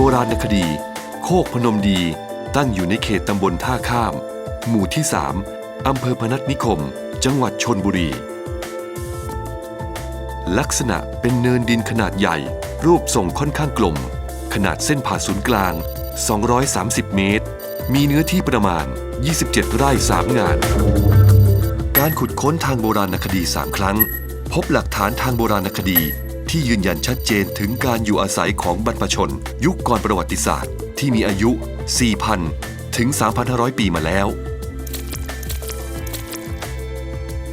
โบราณคดี โคกพนมดี ตั้งอยู่ในเขตตำบลท่าข้าม หมู่ที่ 3 อำเภอพนัสนิคม จังหวัดชนบุรี ลักษณะเป็นเนินดินขนาดใหญ่ รูปทรงค่อนข้างกลม ขนาดเส้นผ่าศูนย์กลาง 230 เมตร มีเนื้อที่ประมาณ 27 ไร่ 3 งาน การขุดค้นทางโบราณคดี 3 ครั้ง พบหลักฐานทางโบราณคดี ที่ยืนยันชัดเจนถึงการอยู่อาศัยของบรรพชน ยุคก่อนประวัติศาสตร์ที่มีอายุ 4,000 ถึง 3,500 ปีมาแล้ว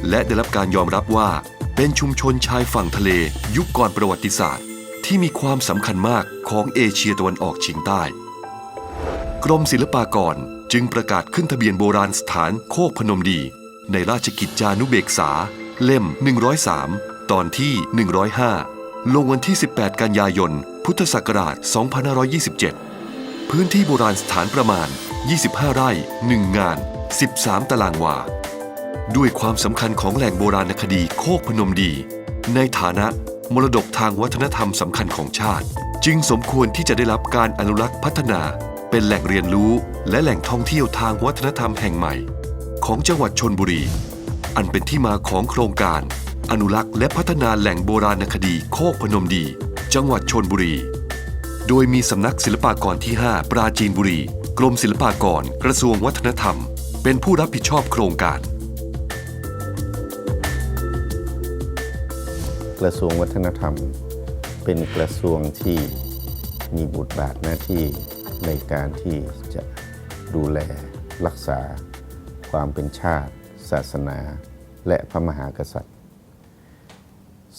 และได้รับการยอมรับว่าเป็นชุมชนชายฝั่งทะเล ยุคก่อนประวัติศาสตร์ ที่มีความสำคัญมากของเอเชียตะวันออกเฉียงใต้ กรมศิลปากรจึงประกาศขึ้นทะเบียนโบราณสถานโคกพนมดี ในราชกิจจานุเบกษา เล่ม 103 ตอนที่ 105 ลงวันที่ 18 กันยายน พุทธศักราช 2527 พื้นที่โบราณสถานประมาณ 25 ไร่ 1 งาน 13 ตารางวา ด้วยความสำคัญของแหล่งโบราณคดีโคกพนมดี ในฐานะมรดกทางวัฒนธรรมสำคัญของชาติ จึงสมควรที่จะได้รับการอนุรักษ์พัฒนา เป็นแหล่งเรียนรู้และแหล่งท่องเที่ยวทางวัฒนธรรมแห่งใหม่ ของจังหวัดชนบุรี อันเป็นที่มาของโครงการ อนุรักษ์และพัฒนาแหล่งโบราณคดีโคกพนมดี จังหวัดชนบุรี โดยมีสำนักศิลปากรที่ 5 ปราจีนบุรี กรมศิลปากร กระทรวงวัฒนธรรม เป็นผู้รับผิดชอบโครงการ กระทรวงวัฒนธรรม เป็นกระทรวงที่มีบทบาทหน้าที่ในการที่จะดูแลรักษา ความเป็นชาติ ศาสนา และพระมหากษัตริย์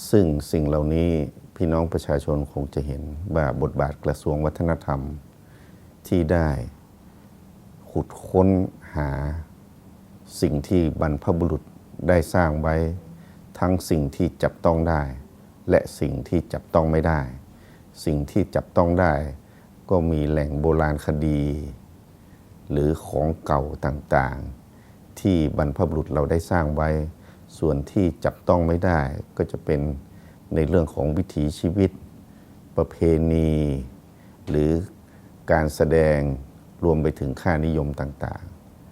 ซึ่งสิ่งเหล่านี้พี่น้องประชาชนคงจะเห็นว่าบทบาทกระทรวงวัฒนธรรมที่ได้ขุดค้นหาสิ่งที่บรรพบุรุษได้สร้างไว้ ทั้งสิ่งที่จับต้องได้ และสิ่งที่จับต้องไม่ได้ สิ่งที่จับต้องได้ ก็มีแหล่งโบราณคดี หรือของเก่าต่างๆ ที่บรรพบุรุษเราได้สร้างไว้ ส่วนที่จับต้องไม่ได้ก็จะเป็นในเรื่องของวิถีชีวิต ประเพณี หรือการแสดงรวมไปถึงค่านิยมต่าง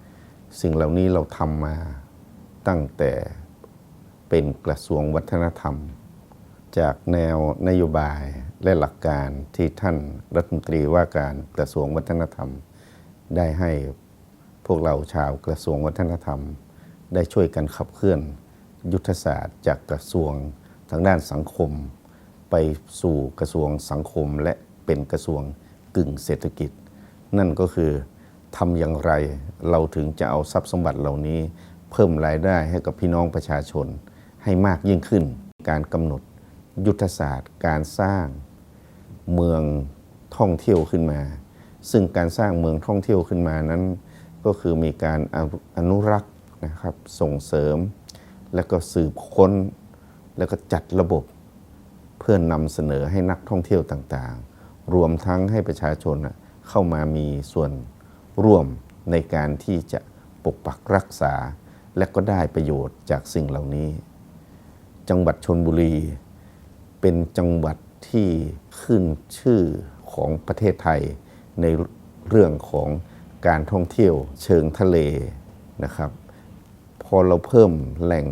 ๆ สิ่งเหล่านี้เราทำมาตั้งแต่เป็นกระทรวงวัฒนธรรม จากแนวนโยบายและหลักการที่ท่านรัฐมนตรีว่าการกระทรวงวัฒนธรรม ได้ให้พวกเราชาวกระทรวงวัฒนธรรม ได้ช่วยกันขับเคลื่อน ยุทธศาสตร์ จากกระทรวงทางด้านสังคม ไปสู่กระทรวงสังคมและเป็นกระทรวงกึ่งเศรษฐกิจ นั่นก็คือทำอย่างไรเราถึงจะเอาทรัพย์สมบัติเหล่านี้ เพิ่มรายได้ให้กับพี่น้องประชาชนให้มากยิ่งขึ้น การกำหนดยุทธศาสตร์ การสร้างเมืองท่องเที่ยวขึ้นมา ซึ่งการสร้างเมืองท่องเที่ยวขึ้นมานั้น ก็คือมีการอนุรักษ์นะครับส่งเสริม แล้วก็สืบค้น แล้วก็จัดระบบเพื่อนนำเสนอให้นักท่องเที่ยวต่างๆ รวมทั้งให้ประชาชนเข้ามามีส่วนร่วมในการที่จะปกปักรักษา และก็ได้ประโยชน์จากสิ่งเหล่านี้ จังหวัดชนบุรี เป็นจังหวัดที่ขึ้นชื่อของประเทศไทยในเรื่องของการท่องเที่ยวเชิงทะเลนะครับ พอเราเพิ่มแหล่ง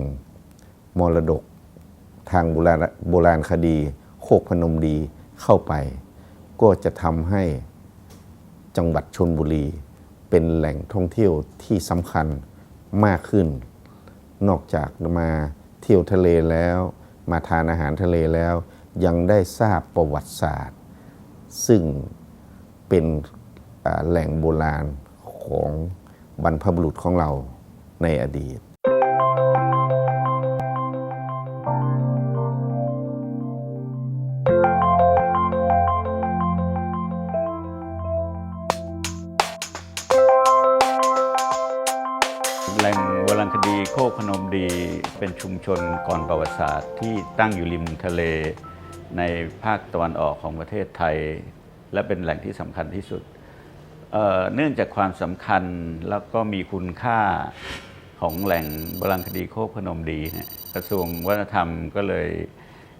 มรดกทางโบราณโบราณคดี โคกพนมดีเข้าไป ก็จะทำให้จังหวัดชนบุรี เป็นแหล่งท่องเที่ยวที่สำคัญมากขึ้น นอกจากมาเที่ยวทะเลแล้ว มาทานอาหารทะเลแล้ว ยังได้ทราบประวัติศาสตร์ ซึ่งเป็นแหล่งโบราณของบรรพบุรุษของเรา ในอดีตแหล่งโบราณคดีโคกพนมดีเป็นชุมชนก่อนประวัติศาสตร์ที่ตั้งอยู่ริมทะเล ในภาคตะวันออกของประเทศไทย และเป็นแหล่งที่สำคัญที่สุด เนื่องจากความสำคัญแล้วก็มีคุณค่าของแหล่งโบราณคดีโคกพนมดีเนี่ยกระทรวงวัฒนธรรมก็เลย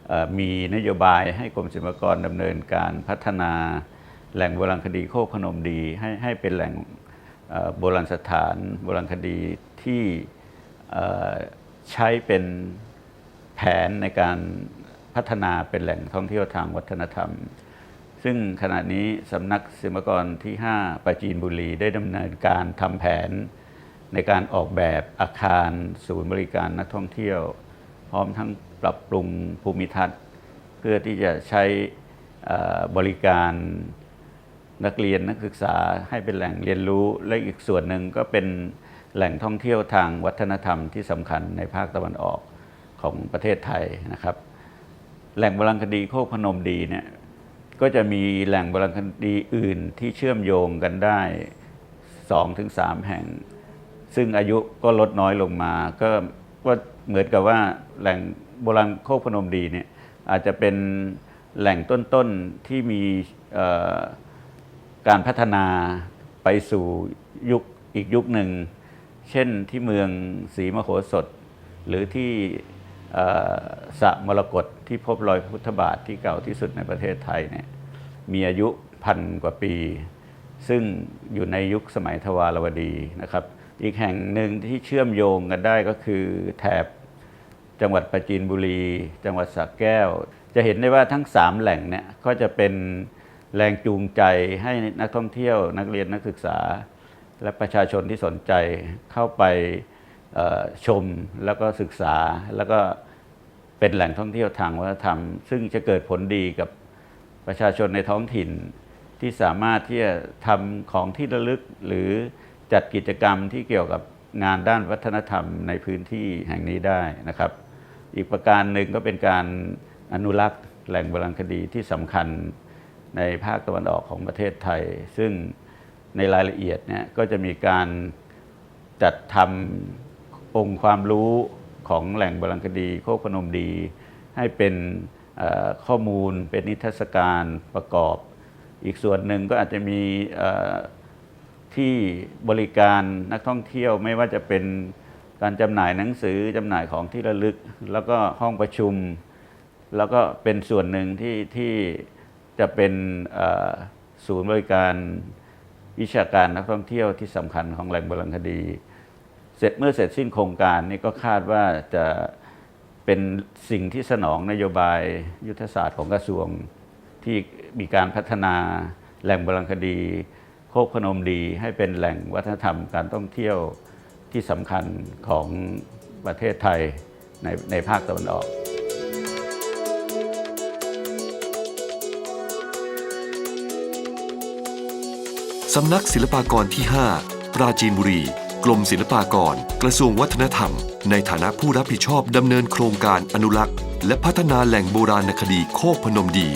เมีนโยบายให้กรมศิลปากรดำเนินการพัฒนาแหล่งโบราณคดีโคกพนมดี ให้ให้เป็นแหล่งโบราณสถานโบราณคดีที่ใช้เป็นแผนในการพัฒนาเป็นแหล่งท่องเที่ยวทางวัฒนธรรม ซึ่งขณะนี้สำนักศิลปากรที่ 5ปราจีนบุรีได้ดำเนินการทำแผน ในการออกแบบอาคารศูนย์บริการนักท่องเที่ยว พร้อมทั้งปรับปรุงภูมิทัศน์ เพื่อที่จะใช้บริการนักเรียนนักศึกษาให้เป็นแหล่งเรียนรู้และอีกส่วนหนึ่งก็เป็นแหล่งท่องเที่ยวทางวัฒนธรรมที่สำคัญในภาคตะวันออกของประเทศไทยนะครับ แหล่งโบราณคดีโคกพนมดีเนี่ย ก็จะมีแหล่งโบราณคดีอื่นที่เชื่อมโยงกันได้ 2-3ถึงแห่ง ซึ่งอายุก็ลดน้อยลงมา ก็ก็เหมือนกับว่าแหล่งโบราณโคกพนมดีเนี่ยอาจจะเป็นแหล่งต้นๆที่มีการพัฒนาไปสู่ยุคอีกยุคหนึ่ง เช่นที่เมืองศรีมโหสถ หรือที่ สระมรกตที่พบรอยพุทธบาทที่เก่าที่สุดในประเทศไทยเนี่ยมีอายุพันกว่าปี ซึ่งอยู่ในยุคสมัยทวารวดีนะครับ อีกแห่งหนึ่งที่เชื่อมโยงกันได้ก็คือแถบจังหวัดปราจีนบุรี จังหวัดสระแก้ว จะเห็นได้ว่าทั้ง 3 แหล่งเนี่ยก็จะเป็นแรงจูงใจให้นักท่องเที่ยวนักเรียนนักศึกษา และประชาชนที่สนใจเข้าไป ชมแล้วก็ศึกษาแล้วก็เป็นแหล่งท่องเที่ยวทางวัฒนธรรม ซึ่งจะเกิดผลดีกับประชาชนในท้องถิ่นที่สามารถที่จะทำของที่ระลึกหรือจัดกิจกรรมที่เกี่ยวกับงานด้านวัฒนธรรมในพื้นที่แห่งนี้ได้นะครับ อีกประการหนึ่งก็เป็นการอนุรักษ์แหล่งโบราณคดีที่สำคัญในภาคตะวันออกของประเทศไทย ซึ่งในรายละเอียดเนี่ยก็จะมีการจัดทำ องค์ความรู้ของแหล่งบราณคดีโคกพนมดี ให้เป็นข้อมูลเป็นนิทรรศการประกอบ อีกส่วนหนึ่งก็อาจจะมีที่บริการนักท่องเที่ยวไม่ว่าจะเป็นการจำหน่ายหนังสือจำหน่ายของที่ระลึก แล้วก็ห้องประชุม แล้วก็เป็นส่วนหนึ่งที่ที่จะเป็นศูนย์บริการวิชาการนักท่องเที่ยวที่สำคัญของแหล่งบราณคดี เสร็จเมื่อเสร็จสิ้นโครงการนี้ก็คาดว่าจะเป็นสิ่งที่สนองนโยบายยุทธศาสตร์ของกระทรวงที่มีการพัฒนาแหล่งบราณคดีโคกพนมดีให้เป็นแหล่งวัฒนธรรมการท่องเที่ยวที่สำคัญของประเทศไทยในในภาคตะวันออกสำนักศิลปากรที่ 5 ปราจีนบุรี กรมศิลปากร กระทรวงวัฒนธรรม ในฐานะผู้รับผิดชอบดำเนินโครงการอนุรักษ์ และพัฒนาแหล่งโบราณคดีโคกพนมดี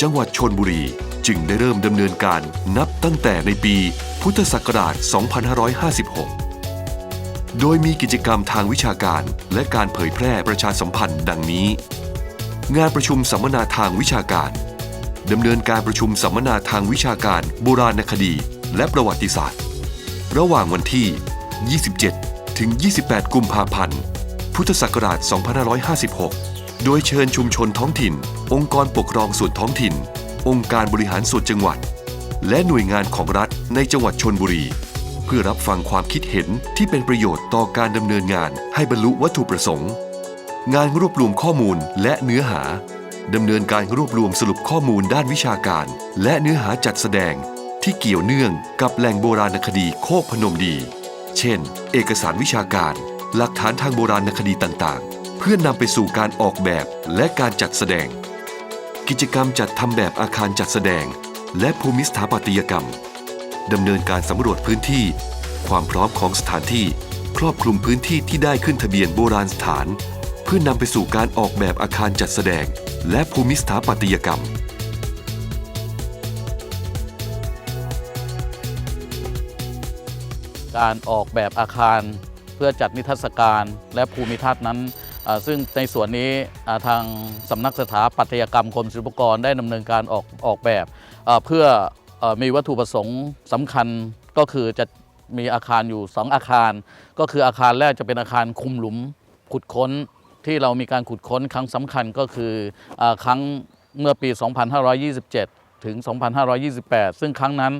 จังหวัดชนบุรี จึงได้เริ่มดำเนินการนับตั้งแต่ในปีพุทธศักราช 2556 โดยมีกิจกรรมทางวิชาการและการเผยแพร่ประชาสัมพันธ์ดังนี้ งานประชุมสัมมนาทางวิชาการดำเนินการประชุมสัมมนาทางวิชาการโบราณคดี และประวัติศาสตร์ ระหว่างวันที่ 27 ถึง 28 กุมภาพันธ์ พุทธศักราช 2556 โดยเชิญชุมชนท้องถิ่น องค์กรปกครองส่วนท้องถิ่น องค์การบริหารส่วนจังหวัด และหน่วยงานของรัฐในจังหวัดชนบุรี เพื่อรับฟังความคิดเห็นที่เป็นประโยชน์ต่อการดำเนินงานให้บรรลุวัตถุประสงค์ งานรวบรวมข้อมูลและเนื้อหาดำเนินการรวบรวมสรุปข้อมูลด้านวิชาการ และเนื้อหาจัดแสดงที่เกี่ยวเนื่องกับแหล่งโบราณคดีโคกพนมดี เช่น เอกสารวิชาการ หลักฐานทางโบราณคดีต่างๆ เพื่อนนำไปสู่การออกแบบและการจัดแสดง กิจกรรมจัดทำแบบอาคารจัดแสดง และภูมิสถาปัตยกรรมดำเนินการสำรวจพื้นที่ ความพร้อมของสถานที่ ครอบคลุมพื้นที่ที่ได้ขึ้นทะเบียนโบราณสถาน เพื่อนำไปสู่การออกแบบอาคารจัดแสดง และภูมิสถาปัตยกรรม การออกแบบอาคารเพื่อจัดนิทรรศการและภูมิทัศน์นั้น ซึ่งในส่วนนี้ทางสำนักสถาปัตยกรรมกรมศิลปากรได้ดำเนินการออกออกแบบเพื่ออมีวัตถุประสงค์สำคัญก็คือจะมีอาคารอยู่ 2 อาคาร ก็คืออาคารแรกจะเป็นอาคารคุมหลุมขุดค้นที่เรามีการขุดค้นครั้งสำคัญก็คืออครั้งเมื่อปี 2527 ถึง 2528 ซึ่งครั้งนั้น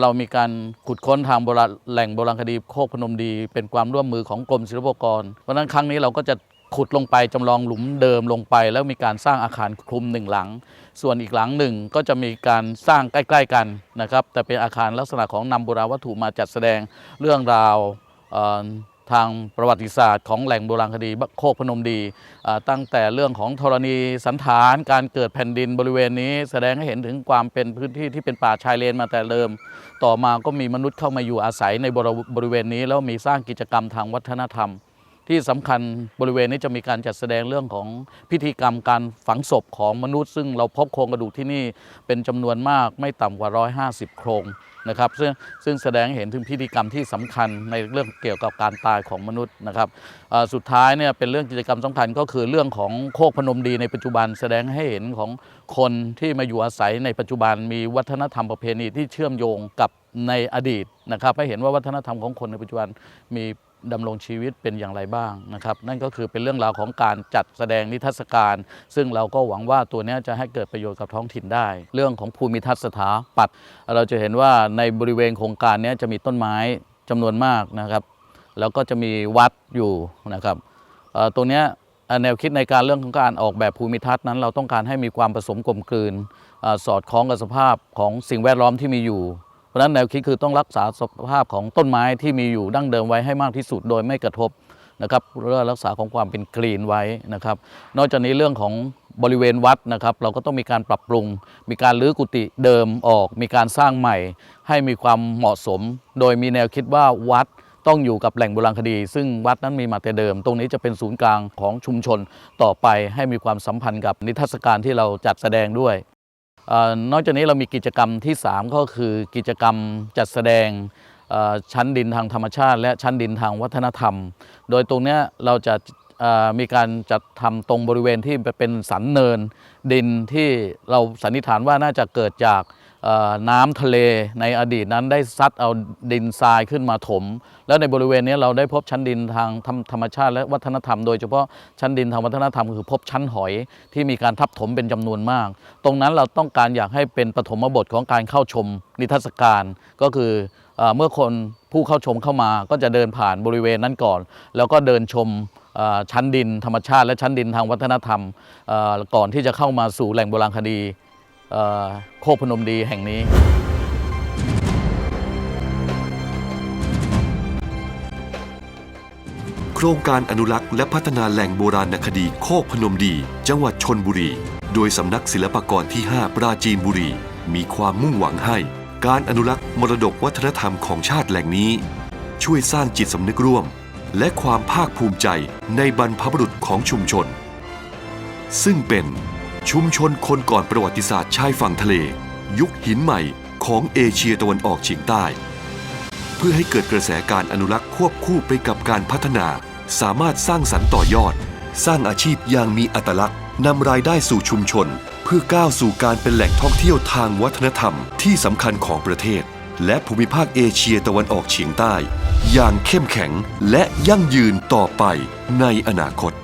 เรามีการขุดค้นทางโบราณแหล่งโบราณคดีโคกพนมดี เป็นความร่วมมือของกรมศิลปากร เพราะฉะนั้นครั้งนี้เราก็จะขุดลงไปจำลองหลุมเดิมลงไป แล้วมีการสร้างอาคารคลุมหนึ่งหลัง ส่วนอีกหลังหนึ่งก็จะมีการสร้างใกล้ ๆกันนะครับ แต่เป็นอาคารลักษณะของนำโบราณวัตถุมาจัดแสดงเรื่องราว ทางประวัติศาสตร์ของแหล่งโบราณคดีโคกพนมดี ตั้งแต่เรื่องของธรณีสันฐานการเกิดแผ่นดินบริเวณนี้ แสดงให้เห็นถึงความเป็นพื้นที่ที่เป็นป่าชายเลนมาแต่เดิม ต่อมาก็มีมนุษย์เข้ามาอยู่อาศัยในบริเวณนี้ แล้วมีสร้างกิจกรรมทางวัฒนธรรม ที่สำคัญบริเวณนี้จะมีการจัดแสดงเรื่องของพิธีกรรมการฝังศพของมนุษย์ ซึ่งเราพบโครงกระดูกที่นี่เป็นจำนวนมากไม่ต่ำกว่า 150 โครงนะครับซึ่งซึ่งแสดงเห็นถึงพิธีกรรมที่สำคัญในเรื่องเกี่ยวกับการตายของมนุษย์นะครับสุดท้ายเนี่ยเป็นเรื่องกิจกรรมสำคัญก็คือเรื่องของโคกพนมดีในปัจจุบันแสดงให้เห็นของคนที่มาอยู่อาศัยในปัจจุบันมีวัฒนธรรมประเพณีที่เชื่อมโยงกับในอดีตนะครับให้เห็นว่าวัฒนธรรมของคนในปัจจุบันมี ดำรงชีวิตเป็นอย่างไรบ้างนะครับนั่นก็คือเป็นเรื่องราวของการจัดแสดงนิทรรศการ ซึ่งเราก็หวังว่าตัวนี้จะให้เกิดประโยชน์กับท้องถิ่นได้ เรื่องของภูมิทัศน์สถาปัตย์เราจะเห็นว่าในบริเวณโครงการนี้จะมีต้นไม้จำนวนมากนะครับ แล้วก็จะมีวัดอยู่นะครับตรงนี้แนวคิดในการเรื่องของการออกแบบภูมิทัศน์นั้น เราต้องการให้มีความผสมกลมกลืนอสอดคล้องกับสภาพของสิ่งแวดล้อมที่มีอยู่ ราะฉะนั้นแนวคิดคือต้องรักษาสภาพของต้นไม้ที่มีอยู่ดั้งเดิมไว้ให้มากที่สุดโดยไม่กระทบนะครับเพื่อรักษาของความเป็นกรีนไว้นะครับ นอกจากนี้เรื่องของบริเวณวัดนะครับ เราก็ต้องมีการปรับปรุง มีการรื้อกุฏิเดิมออก มีการสร้างใหม่ ให้มีความเหมาะสม โดยมีแนวคิดว่าวัดต้องอยู่กับแหล่งโบราณคดี ซึ่งวัดนั้นมีมาแต่เดิม ตรงนี้จะเป็นศูนย์กลางของชุมชนต่อไปให้มีความสัมพันธ์กับนิทรรศการที่เราจัดแสดงด้วย นอกจากนี้เรามีกิจกรรมที่ 3 ก็คือกิจกรรมจัดแสดงชั้นดินทางธรรมชาติ และชั้นดินทางวัฒนธรรม โดยตรงเนี้ยเราจะมีการจัดทำตรงบริเวณที่เป็นสันเนินดินที่เราสันนิษฐานว่าน่าจะเกิดจาก น้ำทะเลในอดีตนั้นได้ซัดเอาดินทรายขึ้นมาถม แล้วในบริเวณนี้เราได้พบชั้นดินทางธรรมธรมชาติและวัฒนธรรม โดยเฉพาะชั้นดินทางวัฒนธรรมคือพบชั้นหอยที่มีการทับถมเป็นจำนวนมาก ตรงนั้นเราต้องการอยากให้เป็นปฐมบทของการเข้าชมนิทรรศการก็คือเอ่อเมื่อคนผู้เข้าชมเข้ามาก็จะเดินผ่านบริเวณนั้นก่อน แล้วก็เดินชมชั้นดินธรรมชาติ และชั้นดินทางวัฒนธรรมก่อนที่จะเข้ามาสู่แหล่งโบราณคดี โคกพนมดีแห่งนี้ โครงการอนุรักษ์และพัฒนาแหล่งโบราณคดีโคกพนมดี จังหวัดชนบุรี โดยสำนักศิลปากรที่ 5 ปราจีนบุรี มีความมุ่งหวังให้ การอนุรักษ์มรดกวัฒนธรรมของชาติแหล่งนี้ ช่วยสร้างจิตสำนึกร่วม และความภาคภูมิใจในบรรพบุรุษของชุมชน ซึ่งเป็น ชุมชนคนก่อนประวัติศาสตร์ชายฝั่งทะเล ยุคหินใหม่ของเอเชียตะวันออกเฉียงใต้ เพื่อให้เกิดกระแสการอนุรักษ์ควบคู่ไปกับการพัฒนา สามารถสร้างสรรค์ต่อยอด สร้างอาชีพอย่างมีอัตลักษณ์นำรายได้สู่ชุมชน เพื่อก้าวสู่การเป็นแหล่งท่องเที่ยวทางวัฒนธรรมที่สำคัญของประเทศ และภูมิภาคเอเชียตะวันออกเฉียงใต้ อย่างเข้มแข็งและยั่งยืนต่อไปในอนาคต